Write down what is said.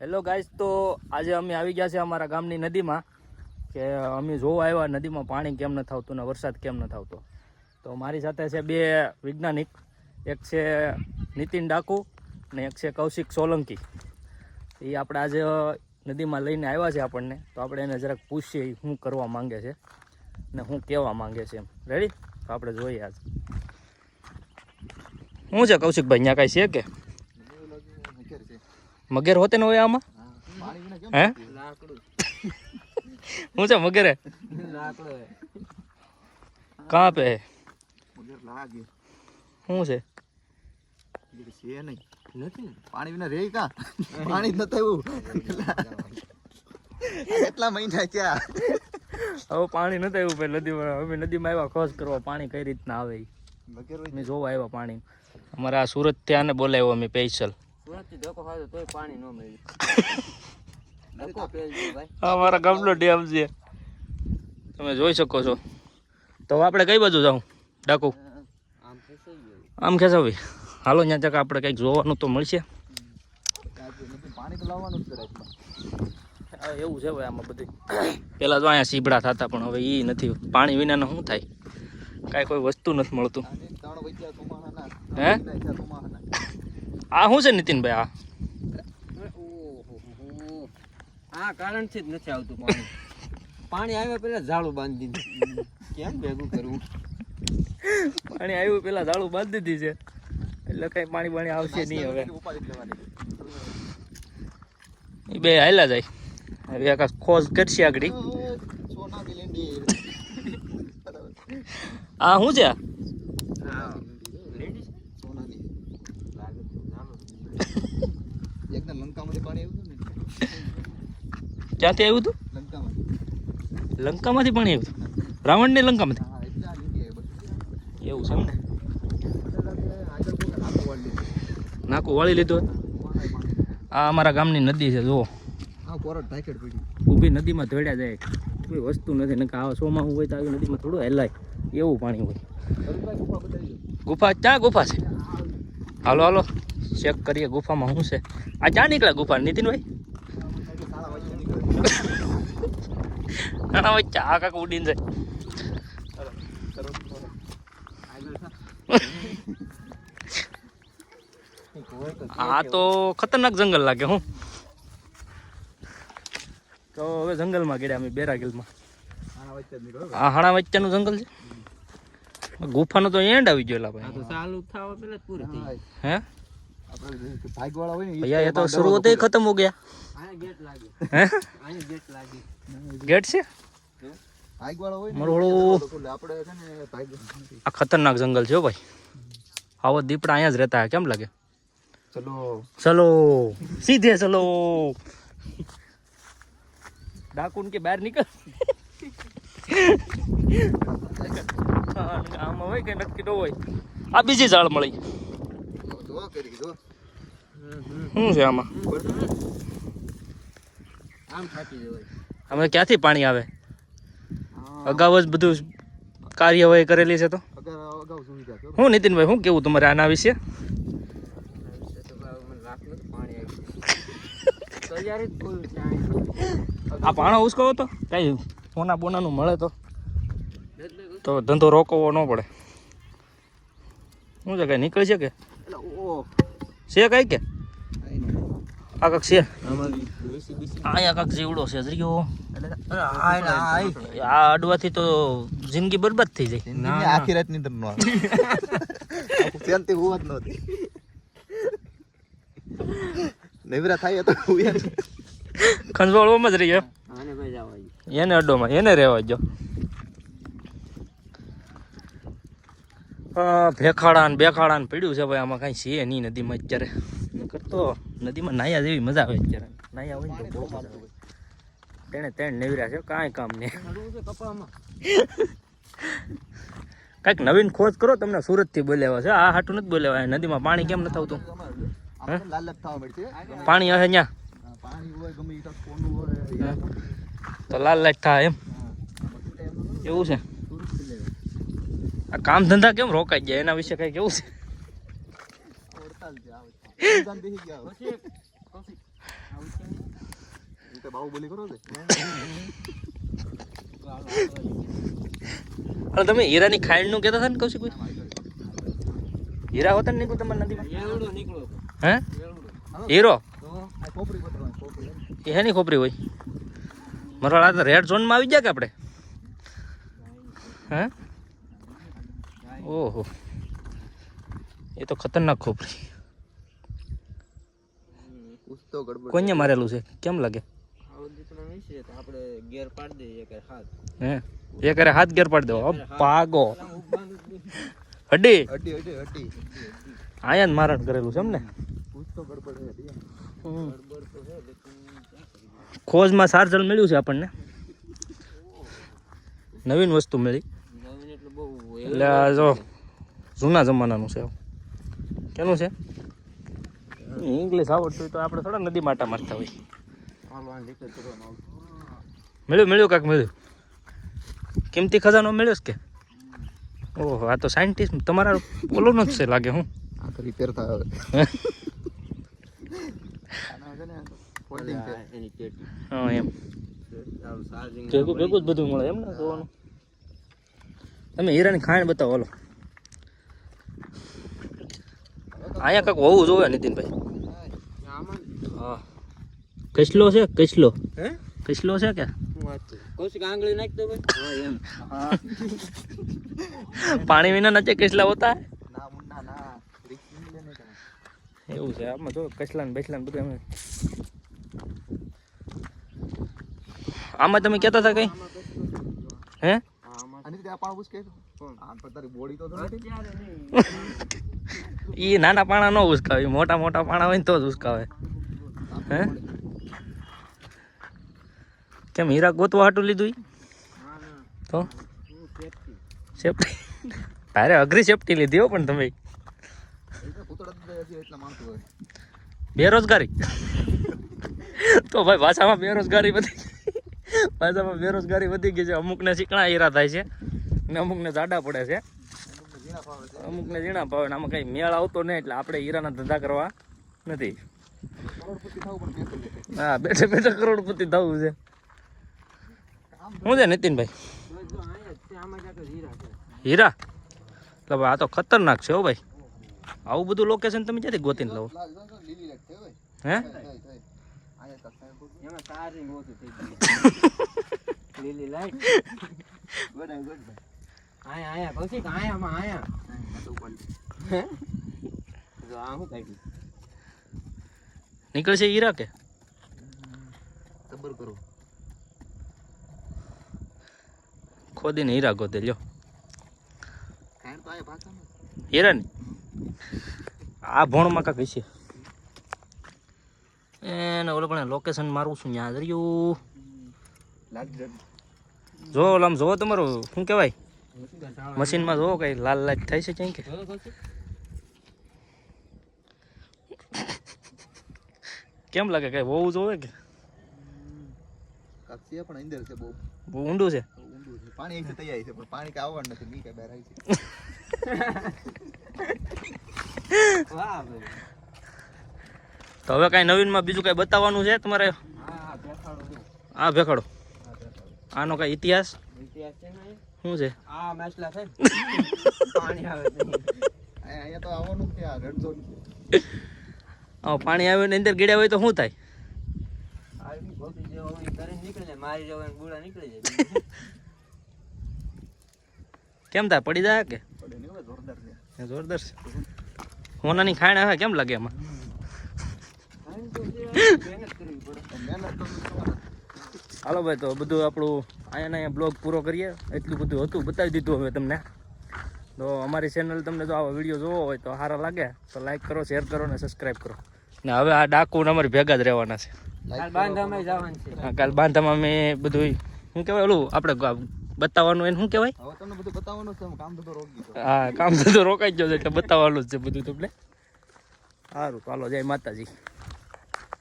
Hello guys તો આજે અમે આવી ગયા છે અમારા ગામની નદીમાં, કે અમે જોવા આવ્યા નદીમાં પાણી કેમ ન થતું ને વરસાદ કેમ ન થતો તો મારી સાથે છે બે વૈજ્ઞાનિક, એક છે નીતિન ડાકુ ને એક છે કૌશિક સોલંકી. એ આપણે આજે નદીમાં લઈને આવ્યા છે આપણને, તો આપણે એને જરાક પૂછીએ શું કરવા માંગે છે ને શું કહેવા માંગે છે એમ. રેડી તો આપણે જોઈએ આજે. શું છે કૌશિકભાઈ ત્યાં કાંઈ છે કે? મગેર હોતે ને હોય આમાં? હે? શું છે મગેરે? કાં પે શું છે? પાણી વિના રે કા? પાણી જ નતું આવ્યું કેટલા મહિના ક્યાં હવે પાણી નથી આવ્યું ભાઈ નદીમાં. અમે નદીમાં આવ્યા ખોજ કરવા પાણી કઈ રીતના આવે. જોવા આવ્યા પાણી. અમારા સુરત ત્યાં ને બોલાવ્યો અમે સ્પેશિયલ. અમારા ગામનો ડેમ છે. તમે જોઈ શકો છો. તો આપણે કઈ બાજુ જાઉં? ડાકુ? આમ ખેસાવી હાલો ત્યાં તક આપણે કંઈક જોવાનું તો મળશે. એવું છે ભાઈ આમાં બધું પેલા તો અહીંયા સીબડા થતા પણ હવે એ નથી. પાણી વિનાનું શું થાય? કાંઈ કોઈ વસ્તુ નથી મળતું. હે? આ શું છે નીતિનભાઈ? આ? આ કારણથી જ નથી આવતું પાણી. પાણી આવ્યા પેલા ઝાડું બાંધી દીધું. કેમ ભેગું કરવું? પાણી આવ્યું પેલા ઝાડું બાંધી દીધી છે. એટલે કઈ પાણી પાણી આવશે નહીં હવે. એ બે હાલા જાય. હવે આકાશ ખોજ કરશે આગળ. આ શું છે આ? સોનાની. એકદમ લંકામાંથી પાણી આવ્યું હતું ને ક્યાંથી આવ્યું હતું લંકામાંથી. પાણી આવ્યું હતું રાવણની લંકામાંથી આવી. એવું છે ને. નાકું વાળી લીધું. આ અમારા ગામની નદી છે, જુઓ ઊભી નદીમાં ધોડ્યા જાય કોઈ વસ્તુ નથી ને આ સોમાં હોય તો આવી નદીમાં થોડું હેલાય એવું પાણી હોય ગુફા, ક્યાં ગુફા છે હાલો હાલો ચેક કરીએ ગુફામાં શું છે આ ક્યાં નીકળ્યા ગુફા નીતિનભાઈ. ના વચ્ચે આ કાંક ઉડીને જાય આ તો ખતરનાક જંગલ લાગે હું તો હવે જંગલમાં ગયા અમે બેરાગીલમાં. આ હાણા વચ્ચેનું જંગલ છે ગુફાનો તો એન્ડ આવી ગયો એલા ભાઈ ચાલુ થવા પેલા પૂરી થઈ હા, ભૈયા એ તો શરૂ શરૂઆત ખતમ હો ગયા. આને ગેટ લાગી. હે? આને ગેટ લાગી. ગેટ છે? આ ખતરનાક જંગલ છે ભાઈ. આવો દીપડા અહીંયા જ રહેતા કેમ લાગે? ચલો. ચલો. સીધે ચલો. ડાકુન કે બહાર નીકળ. આમાં હોય કે નક્કી ન હોય. આ બીજી ઝાડ મળી. શું છે આમાં? અમે ક્યાંથી પાણી આવે? અગાઉ જ બધું કાર્યવાહી કરેલી છે તો? હું નીતિનભાઈ શું કેવું તમારે આના વિશે? આ પાણો ઉસકો હતો? કઈ સોના બોનાનું મળે તો? તો ધંધો રોકવો ન પડે. શું છે કઈ નીકળી છે કે? છે કઈ કે? આ કાંક છે. અહીંયા કાંક જીવડો છે જરીયો એટલે આ આ આ અડવાથી તો જિંદગી બરબાદ થઈ જાય. ના આખી રાતની નો શાંતિ હોવા જ નહોતી નેવરા થાય તો. ખંજવાળવામાં જ રહીએ આને ભાઈ જવા દે. એને અડોમાં એને રહેવા જો ભેખાડા ને બેખાડા ને પડ્યું છે ભાઈ, આમાં કાંઈ છે નહીં નદીમાં અત્યારે. કરતો નદીમાં નાયા જેવી મજા આવે અત્યારે. નાયા હોય ને તો બહુ મજા તેણે તેણ નેવર્યા છે, કાંઈ કામ નહીં. કાંઈક નવીન ખોજ કરો, તમને સુરતથી બોલાવ્યા છે. આ હાટું નથી બોલાવ્યા નદીમાં પાણી કેમ નથી આવતું? પાણી હશે ત્યાં તો લાલ લાઈટ થાય એમ. એવું છે. આ કામ ધંધા કેમ રોકાઈ ગયા? એના વિશે કઈ કેવું છે? તમે હીરાની ખાંડનું કહેતા હતા ને કૌશિક હીરા હોતા ને નીકળું તમારે નદીમાં? હે? હીરો? એ હેની ખોપરી હોય. મારો આ તો રેડ ઝોનમાં આવી ગયા કે આપણે? હે? ઓહો. એ તો ખતરનાક ખોપરી કોઈને મારેલું છે? કેમ લાગે? હે? કરે હાથ ગેર પાડી દેવો. પાગો. હડી. આયા મારણ કરેલું છે એમ ને? ખોજમાં સારજલ મળ્યું છે આપણને. નવીન વસ્તુ મળી. એટલે આ જો. જૂના જમાનાનું છે કેનું છે? ઇંગ્લિશ આવડતું હોય તો આપણે થોડા નદી માટા મારતા હોય. મળ્યું મળ્યું કાંક મળ્યું? કિંમતી ખજાનો મળ્યો છે કે? ઓહો આ તો સાયન્ટિસ્ટ તમારા ઓલોનો જ છે લાગે હું. આ તો રિપેર થાય હવે. હે? એમ. આવું ભેગું ભેગું જ બધું મળે એમ ને જોવાનું? તમે હીરાની ખાણ બતાવો હલો. અહીંયા કાંક હોવું જોવે નીતિનભાઈ. આમાં હા. કસલો છે કસલો. હે? કસલો છે કે? પાણી વિના નચે કસલા હોતા. એવું છે આમાં જો કસલા ને બેસલા ને બધું એમ. આમાં તમે કહેતા હતા કઈ? હે? આમાં આની રીતે આ પાણ ઉસકે આમ પર તારી બોડી તો તો નથી. અત્યારે નાના પાણા નો ઉસકાવે. મોટા મોટા પાણા હોય ને તો જ ઉસકાવે. હે? કેમ હીરા ગોતવા હાટું લીધું તો? સેફટી તારે અઘરી સેફટી લીધી હો પણ તમે. બેરોજગારી. તો ભાઈ ભાષામાં બેરોજગારી વધી ભાષામાં બેરોજગારી વધી ગઈ છે. અમુકને શીખણા હીરા થાય છે. ને અમુકને જાડા પડે છે. અમુકને ઝીણા ભાવે આમાં કઈ મેળ આવતો નહીં એટલે આપણે હીરાના ધંધા કરવા નથી. હા બેઠે બેઠે કરોડપતિ થવું છે. શું છે નીતિનભાઈ? હીરા? એટલે ભાઈ આ તો ખતરનાક છે હો ભાઈ. આવું બધું લોકેશન તમે ક્યાંથી ગોતીને ભાઈ હે? લીલી લાઈટ ગુડ ગુડ ભાઈ. આયા આયા કૌશિક આયા આ તો ઉપાડી. હે? જો આ નીકળશે હીરા કે? સબર કરો. ખોદીને હીરા ગોતે લ્યો. આયા. હીરા ને? આ ભોણમાં કાંક હશે. એને ઓલો પણ લોકેશન મારું છું ત્યાં રહ્યું? લાગ જો ઓલો આમ જોવો તમારું શું કહેવાય? મશીનમાં જોવો કઈ લાલ લાલ થાય છે ક્યાંય કે. કેમ લાગે કઈ બહુ જોવે કે? પણ અંદર છે બહુ. બહુ ઊંડું છે? ઊંડું છે. પાણી તૈયાર છે પણ પાણી કાંઈ આવવાનું નથી મી કાંઈ બહાર આવી છે. વાહ તો હવે કાંઈ નવીનમાં બીજું કાંઈ બતાવવાનું છે તમારે? હા આ ભેખાડો હા બેઠાડો આનો કાંઈ ઇતિહાસ? શું છે? આ મેચ છે. પાણી આવે અહીંયા તો આવવાનું કે આ રેડ ઝોન આ પાણી આવે ને અંદર ગેડ્યા હોય તો શું થાય? આ બી ગોપી જેવો હોય કરીને નીકળી જાય. મારી જેવો હોય બુડા નીકળી જાય. કેમ થાય? પડી જાય કે? જોરદાર છે. જોરદાર છે. હોનાની ખાણ આવે કેમ લાગે એમાં. હાલો ભાઈ તો બધું આપણું અહીંયા અહીંયા બ્લોગ પૂરો કરીએ. એટલું બધું હતું. બતાવી દીધું હવે તમને. તો અમારી ચેનલ તમને જો આવા વીડિયો જોવો હોય તો સારા લાગે. તો લાઈક કરો શેર કરો ને સબસ્ક્રાઈબ કરો. ને હવે આ ડાકુ અમારી ભેગા જ રહેવાના છે. કાલ બાંધામાં જવાનું છે. હા, કાલ બાંધામાં મેં બધું શું કહેવાય ઓલું આપણે બતાવવાનું એને શું કહેવાય? તમને બધું બતાવવાનું છે કામ ધંધો રોકી હા કામ તો રોકાઈ જ ગયો છે એટલે બતાવવાનું જ છે બધું તમને. સારું ચાલો જય માતાજી.